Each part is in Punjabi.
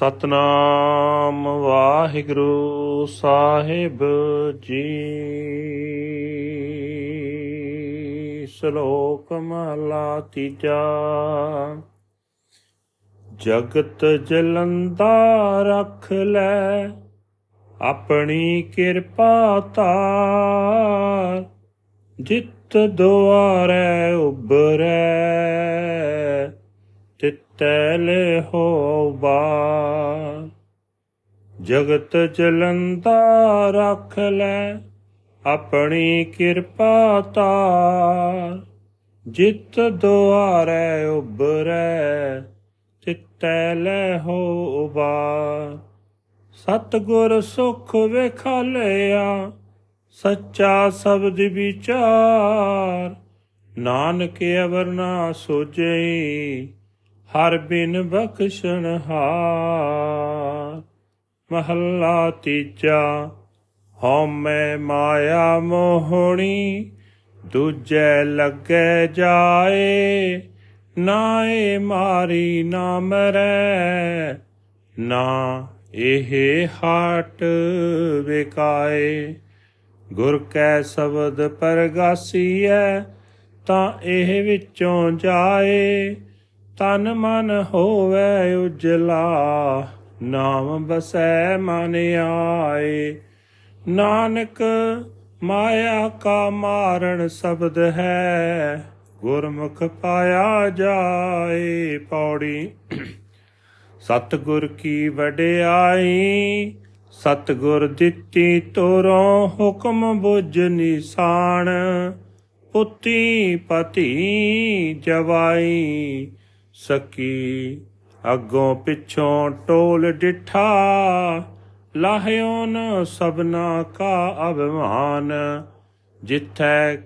ਸਤਨਾਮ ਵਾਹਿਗੁਰੂ ਸਾਹਿਬ ਜੀ। ਸ਼ਲੋਕ ਮਹਲਾ ਤੀਜਾ। ਜਗਤ ਜਲੰਦਾ ਰੱਖ ਲੈ, ਆਪਣੀ ਕਿਰਪਾ ਤਾਰ ਜਿਤ ਦੁਆਰੈ ਉਬਰੈ ਤਿਤੈ ਲੈ ਹੋ ਬਾਰ ਜਗਤ ਜਲੰਦਾ ਰੱਖ ਲੈ ਆਪਣੀ ਕਿਰਪਾ ਤਾਰ। ਜਿਤ ਦੁਆਰੈ ਉਬਰੈ ਤਿਤੈ ਲੈ ਹੋ ਉਬਾਰ ਸਤਗੁਰ ਸੁਖ ਵੇਖਾਲਿਆ ਸੱਚਾ ਸ਼ਬਦ ਵਿਚਾਰ। ਨਾਨਕ ਅਵਰ ਨਾ ਸੋਜਈ ਹਰ ਬਿਨ ਬਖਸ਼ਣ ਹਾਰ। ਮਹੱਲਾ ਤੀਜਾ, ਹਉਮੈ ਮਾਇਆ ਮੋਹਣੀ, ਦੂਜੈ ਲੱਗੇ ਜਾਏ, ਨਾਏ ਮਾਰੀ ਨਾ ਮਰੈ ਨਾ ਇਹ ਹਾਟ ਵਿਕਾਏ। ਗੁਰ ਕੈ ਸ਼ਬਦ ਪਰਗਾਸੀਐ, ਤਾਂ ਇਹ ਵਿੱਚੋਂ ਜਾਏ। ਤਨ ਮਨ ਹੋਵੇ ਉਜਲਾ, ਨਾਮ ਬਸੈ ਮਨ ਆਏ। ਨਾਨਕ ਮਾਇਆ ਕਾ ਮਾਰਨ ਸ਼ਬਦ ਹੈ, ਗੁਰਮੁਖ ਪਾਇਆ ਜਾਏ ਪੌੜੀ। ਸਤਗੁਰ ਕੀ ਵਡਿਆਈ, ਸਤਗੁਰ ਦਿੱਤੀ ਤੋਰੋਂ ਹੁਕਮ ਬੁੱਝ ਨਿਸ਼ਾਨ, ਪੁੱਤੀ ਪਤੀ ਜਵਾਈ। ਸਕੀ। ਅੱਗੋਂ ਪਿੱਛੋਂ ਟੋਲ ਡਿਠਾ, ਲਾਹਿਓ ਨ ਸਬਨਾ ਕਾ ਅਭਿਮਾਨ। ਜਿੱਥੈ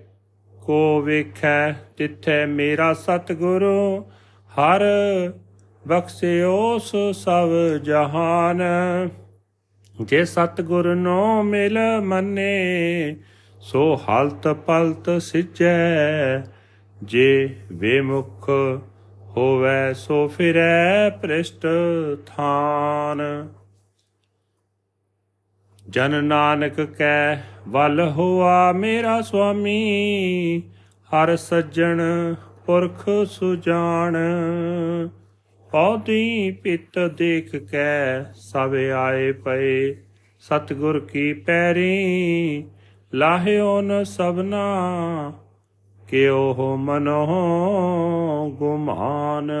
ਕੋ ਵੇਖੈ, ਤਿੱਥੈ ਮੇਰਾ ਸਤਿਗੁਰੂ, ਹਰ ਬਖਸ਼ਿਓਸ ਸਭ ਜਹਾਨ। ਜੇ ਸਤਿਗੁਰ ਨੋ ਮਿਲ ਮੰਨੇ, ਸੋ ਹਲਤ ਪਲਤ ਸਿਚੈ ਜੇ ਵੇਮੁਖ ਹੋਵੇ ਸੋ ਫਿਰੈ ਪ੍ਰਿਸ਼ਟ ਥਾਨ। ਜਨ ਨਾਨਕ ਕੈ, ਵੱਲ ਹੋਆ ਮੇਰਾ ਸੁਆਮੀ, ਹਰ ਸੱਜਣ ਪੁਰਖ ਸੁਜਾਨ। ਪੌਦੀ ਪਿੱਤ ਦੇਖ ਕੇ, ਸਭ ਆਏ ਪਏ, ਸਤਗੁਰ ਕੀ ਪੈਰੀ ਲਾਹਿਓ ਨ ਸਭਨਾ। ਕਿਉ ਮਨੋ ਗੁਮਾਨ,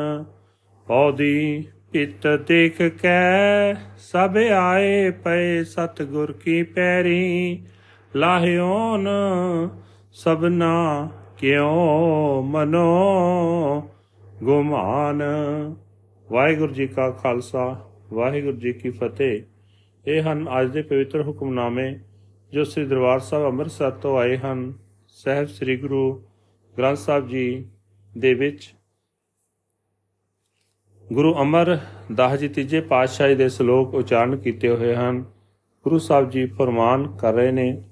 ਪੌਦੀ ਪਿੱਤ ਦੇਖ ਕੈ, ਸਭ ਆਏ ਪਏ ਸਤਗੁਰ ਕੀ ਪੈਰੀ ਲਾਹਿਓ ਸਭਨਾ ਕਿਉ ਮਨੋ ਗੁਮਾਨ। ਵਾਹਿਗੁਰੂ ਜੀ ਕਾ ਖਾਲਸਾ, ਵਾਹਿਗੁਰੂ ਜੀ ਕੀ ਫਤਿਹ। ਇਹ ਹਨ ਅੱਜ ਦੇ ਪਵਿੱਤਰ ਹੁਕਮਨਾਮੇ ਜੋ ਸ੍ਰੀ ਦਰਬਾਰ ਸਾਹਿਬ ਅੰਮ੍ਰਿਤਸਰ ਤੋਂ ਆਏ ਹਨ। ਸਹਿਬ ਸ੍ਰੀ ਗੁਰੂ ਗ੍ਰੰਥ ਸਾਹਿਬ ਜੀ ਦੇ ਵਿੱਚ ਗੁਰੂ ਅਮਰਦਾਸ ਜੀ ਤੀਜੇ ਪਾਤਸ਼ਾਹੀ ਦੇ ਸ਼ਲੋਕ ਉਚਾਰਨ ਕੀਤੇ ਹੋਏ ਹਨ। ਗੁਰੂ ਸਾਹਿਬ ਜੀ ਫਰਮਾਨ ਕਰ ਰਹੇ ਨੇ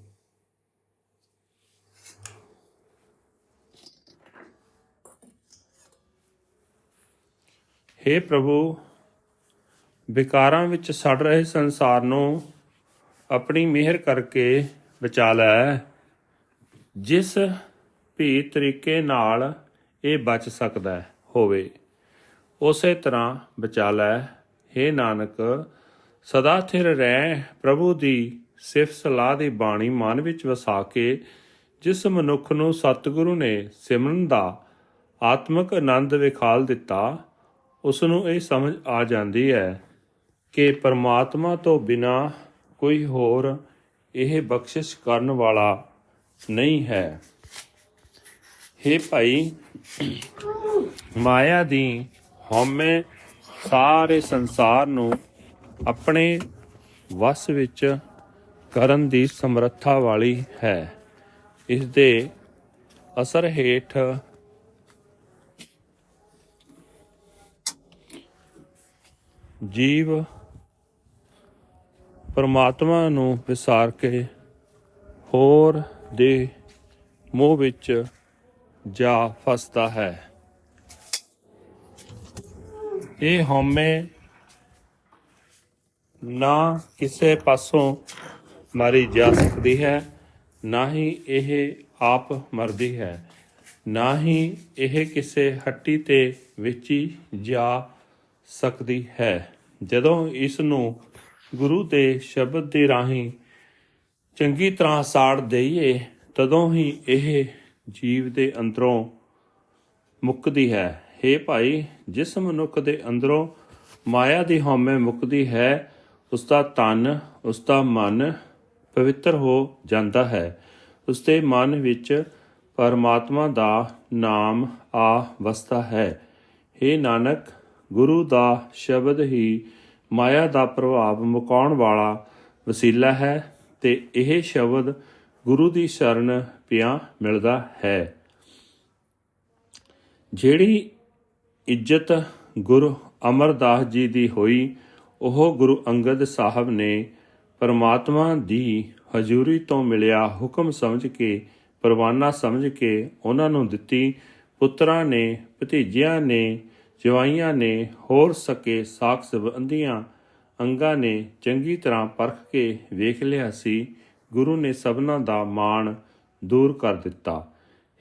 हे ਪ੍ਰਭੂ, ਵਿਕਾਰਾਂ ਵਿੱਚ ਸੜ ਰਹੇ ਸੰਸਾਰ ਨੂੰ ਆਪਣੀ ਮਿਹਰ ਕਰਕੇ ਬਚਾ ਲੈ। ਜਿਸ ਵੀ ਤਰੀਕੇ ਨਾਲ ਇਹ ਬਚ ਸਕਦਾ ਹੋਵੇ। ਉਸੇ ਤਰ੍ਹਾਂ ਬਚਾ ਲੈ हे ਨਾਨਕ, ਸਦਾ ਥਿਰ ਰਹਿ ਪ੍ਰਭੂ ਦੀ ਸਿਫਤ ਸਲਾਹ ਦੀ ਬਾਣੀ ਮਨ ਵਿੱਚ ਵਸਾ ਕੇ, ਜਿਸ ਮਨੁੱਖ ਨੂੰ ਸਤਿਗੁਰੂ ਨੇ ਸਿਮਰਨ ਦਾ ਆਤਮਿਕ ਆਨੰਦ ਵਿਖਾਲ ਦਿੱਤਾ, ਉਸ ਨੂੰ ਇਹ ਸਮਝ ਆ ਜਾਂਦੀ ਹੈ ਕਿ ਪਰਮਾਤਮਾ ਤੋਂ ਬਿਨਾ ਕੋਈ ਹੋਰ ਇਹ ਬਖਸ਼ਿਸ਼ ਕਰਨ ਵਾਲਾ ਨਹੀਂ ਹੈ। हे ਭਾਈ, ਮਾਇਆ ਦੀ ਹਉਮੈ ਸਾਰੇ ਸੰਸਾਰ ਨੂੰ ਆਪਣੇ ਵਸ ਵਿੱਚ ਕਰਨ ਦੀ ਸਮਰੱਥਾ ਵਾਲੀ ਹੈ। ਇਸ ਦੇ ਅਸਰ ਹੇਠ ਜੀਵ ਪਰਮਾਤਮਾ ਨੂੰ ਵਿਸਾਰ ਕੇ ਹੋਰ ਦੇ ਮੋਹ ਵਿੱਚ ਜਾ ਫਸਦਾ ਹੈ। ਇਹ ਹਉਮੈ ਨਾ ਕਿਸੇ ਪਾਸੋਂ ਮਾਰੀ ਜਾ ਸਕਦੀ ਹੈ, ਨਾ ਹੀ ਇਹ ਆਪ ਮਰਦੀ ਹੈ, ਨਾ ਹੀ ਇਹ ਕਿਸੇ ਹੱਟੀ ਤੇ ਵੇਚੀ ਜਾ ਸਕਦੀ ਹੈ। ਜਦੋਂ ਇਸ ਨੂੰ ਗੁਰੂ ਦੇ ਸ਼ਬਦ ਦੇ ਰਾਹੀਂ ਚੰਗੀ ਤਰ੍ਹਾਂ ਸਾੜ ਦਈਏ, ਤਦੋਂ ਹੀ ਇਹ ਜੀਵ ਦੇ ਅੰਦਰੋਂ ਮੁੱਕਦੀ ਹੈ। हे ਭਾਈ, ਜਿਸ ਮਨੁੱਖ ਦੇ ਅੰਦਰੋਂ ਮਾਇਆ ਦੀ ਹਉਮੈ ਮੁੱਕਦੀ ਹੈ ਉਸ ਦਾ ਤਨ ਉਸ ਦਾ ਮਨ ਪਵਿੱਤਰ ਹੋ ਜਾਂਦਾ ਹੈ। ਉਸ ਦੇ ਮਨ ਵਿੱਚ ਪਰਮਾਤਮਾ ਦਾ ਨਾਮ ਆ ਵਸਦਾ ਹੈ हे ਨਾਨਕ, ਗੁਰੂ ਦਾ ਸ਼ਬਦ ਹੀ ਮਾਇਆ ਦਾ ਪ੍ਰਭਾਵ ਮੁਕਾਉਣ ਵਾਲਾ ਵਸੀਲਾ ਹੈ ਤੇ ਇਹ ਸ਼ਬਦ ਗੁਰੂ ਦੀ ਸ਼ਰਨ ਪਿਆ ਮਿਲਦਾ ਹੈ। ਜਿਹੜੀ ਇੱਜ਼ਤ ਗੁਰੂ ਅਮਰਦਾਸ ਜੀ ਦੀ ਹੋਈ, ਉਹ ਗੁਰੂ ਅੰਗਦ ਸਾਹਿਬ ਨੇ ਪਰਮਾਤਮਾ ਦੀ ਹਜ਼ੂਰੀ ਤੋਂ ਮਿਲਿਆ ਹੁਕਮ ਸਮਝ ਕੇ, ਪਰਵਾਨਾ ਸਮਝ ਕੇ ਉਹਨਾਂ ਨੂੰ ਦਿੱਤੀ। ਪੁੱਤਰਾਂ ਨੇ, ਭਤੀਜਿਆਂ ਨੇ, ਜਵਾਈਆਂ ਨੇ ਹੋਰ ਸਕੇ ਸਾਖ ਸੰਬੰਧੀਆਂ ਅੰਗਾਂ ਨੇ ਚੰਗੀ ਤਰ੍ਹਾਂ ਪਰਖ ਕੇ ਵੇਖ ਲਿਆ ਸੀ। ਗੁਰੂ ਨੇ ਸਭਨਾਂ ਦਾ ਮਾਣ ਦੂਰ ਕਰ ਦਿੱਤਾ।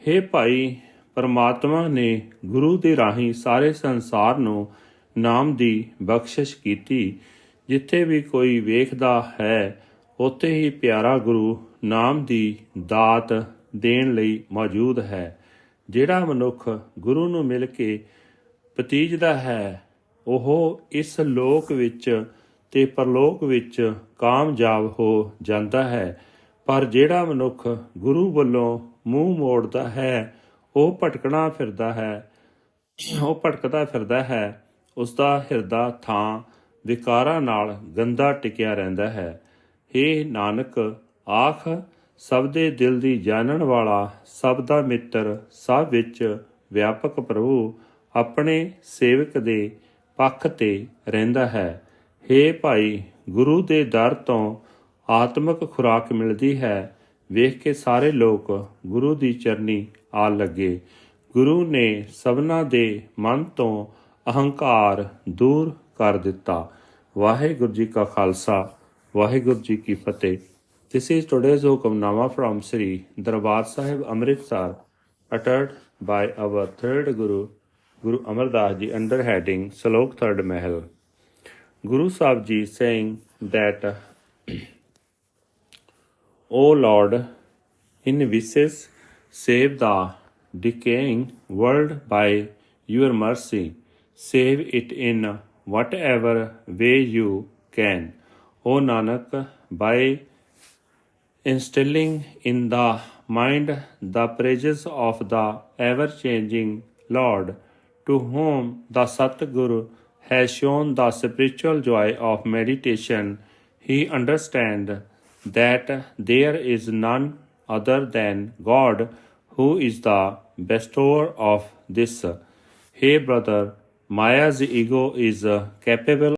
हे ਭਾਈ, ਪਰਮਾਤਮਾ ਨੇ ਗੁਰੂ ਦੇ ਰਾਹੀਂ ਸਾਰੇ ਸੰਸਾਰ ਨੂੰ ਨਾਮ ਦੀ ਬਖਸ਼ਿਸ਼ ਕੀਤੀ। ਜਿੱਥੇ ਵੀ ਕੋਈ ਵੇਖਦਾ ਹੈ, ਉੱਥੇ ਹੀ ਪਿਆਰਾ ਗੁਰੂ ਨਾਮ ਦੀ ਦਾਤ ਦੇਣ ਲਈ ਮੌਜੂਦ ਹੈ। ਜਿਹੜਾ ਮਨੁੱਖ ਗੁਰੂ ਨੂੰ ਮਿਲ ਕੇ ਪਤੀਜਦਾ ਹੈ, ਉਹ ਇਸ ਲੋਕ ਵਿੱਚ ਤੇ ਪਰਲੋਕ ਵਿੱਚ ਕਾਮਯਾਬ ਹੋ ਜਾਂਦਾ ਹੈ। ਪਰ ਜਿਹੜਾ ਮਨੁੱਖ ਗੁਰੂ ਵੱਲੋਂ ਮੂੰਹ ਮੋੜਦਾ ਹੈ, ਉਹ ਭਟਕਣਾ ਫਿਰਦਾ ਹੈ। ਉਹ ਭਟਕਦਾ ਫਿਰਦਾ ਹੈ ਉਸ ਦਾ ਹਿਰਦਾ ਥਾਂ ਵਿਕਾਰਾਂ ਨਾਲ ਗੰਦਾ ਟਿਕਿਆ ਰਹਿੰਦਾ ਹੈ। हे ਨਾਨਕ, ਆਖ, ਸਭ ਦੇ ਦਿਲ ਦੀ ਜਾਣਨ ਵਾਲਾ, ਸਭ ਦਾ ਮਿੱਤਰ, ਸਭ ਵਿੱਚ ਵਿਆਪਕ ਪ੍ਰਭੂ ਆਪਣੇ ਸੇਵਕ ਦੇ ਪੱਖ ਤੇ ਰਹਿੰਦਾ ਹੈ। हे ਭਾਈ ਗੁਰੂ ਦੇ ਦਰ ਤੋਂ ਆਤਮਿਕ ਖੁਰਾਕ ਮਿਲਦੀ ਹੈ ਵੇਖ ਕੇ ਸਾਰੇ ਲੋਕ ਗੁਰੂ ਦੀ ਚਰਨੀ ਆ ਲੱਗੇ ਗੁਰੂ ਨੇ ਸਭਨਾ ਦੇ ਮਨ ਤੋਂ ਅਹੰਕਾਰ ਦੂਰ ਕਰ ਦਿੱਤਾ ਵਾਹਿਗੁਰੂ ਜੀ ਕਾ ਖਾਲਸਾ ਵਾਹਿਗੁਰੂ ਜੀ ਕੀ ਫਤਿਹ this is today's Hukamnama from Shri Darbar Sahib Amritsar ਅਟਟਡ by our 3rd Guru Guru Amardas ji under heading ਸ਼ਲੋਕ 3rd Mahal Guru Sahib Ji saying that O Lord, in wishes, save the decaying world by your mercy. Save it in whatever way you can. O Nanak, by instilling in the mind the praises of the ever changing Lord, to whom the Satguru has shown the spiritual joy of meditation, he understands that there is none other than God who is the bestower of this. Hey brother, Maya's ego is capable